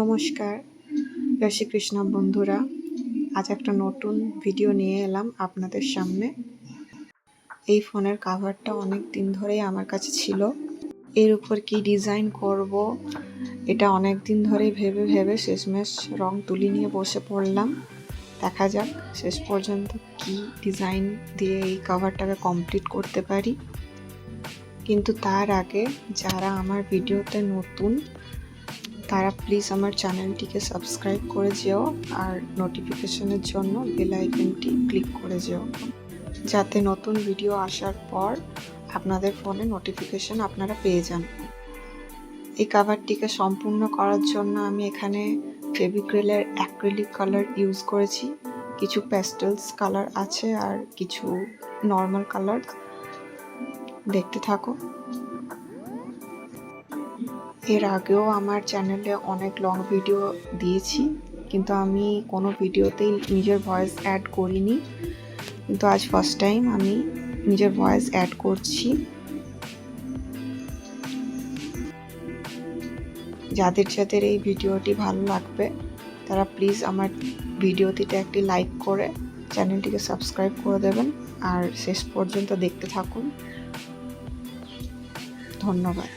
নমস্কার। জয় শ্রীকৃষ্ণ বন্ধুরা, আজ একটা নতুন ভিডিও নিয়ে এলাম আপনাদের সামনে। এই ফোনের কাভারটা অনেক দিন ধরেই আমার কাছে ছিল। এর উপর কি ডিজাইন করব, এটা অনেক দিন ধরেই ভেবে ভেবে শেষমেশ রং তুলি নিয়ে বসে পড়লাম। দেখা যাক শেষ পর্যন্ত কি ডিজাইন দিয়ে এই কাভারটাকে কমপ্লিট করতে পারি। কিন্তু তার আগে যারা আমার ভিডিওতে নতুন তারা প্লিজ আমার চ্যানেলটিকে সাবস্ক্রাইব করে যেও আর নোটিফিকেশনের জন্য বেল আইকনটি ক্লিক করে যেও। যাতে নতুন ভিডিও আসার পর আপনাদের ফোনে নোটিফিকেশন আপনারা পেয়ে যান। এই কাভারটিকে সম্পূর্ণ করার জন্য আমি এখানে ফেভিক্রিলের অ্যাক্রিলিক কালার ইউজ করেছি। কিছু প্যাস্টেলস কালার আছে আর কিছু নর্মাল কালার দেখতে থাকো। এর আগেও আমার চ্যানেলে অনেক লং ভিডিও দিয়েছি, কিন্তু আমি কোনো ভিডিওতেই নিজের ভয়েস অ্যাড করিনি। কিন্তু আজ ফার্স্ট টাইম আমি নিজের ভয়েস অ্যাড করছি। যাদের যাদের এই ভিডিওটি ভালো লাগবে, তারা প্লিজ আমার ভিডিওটিতে একটি লাইক করে চ্যানেলটিকে সাবস্ক্রাইব করে দেবেন। আর শেষ পর্যন্ত দেখতে থাকুন। ধন্যবাদ।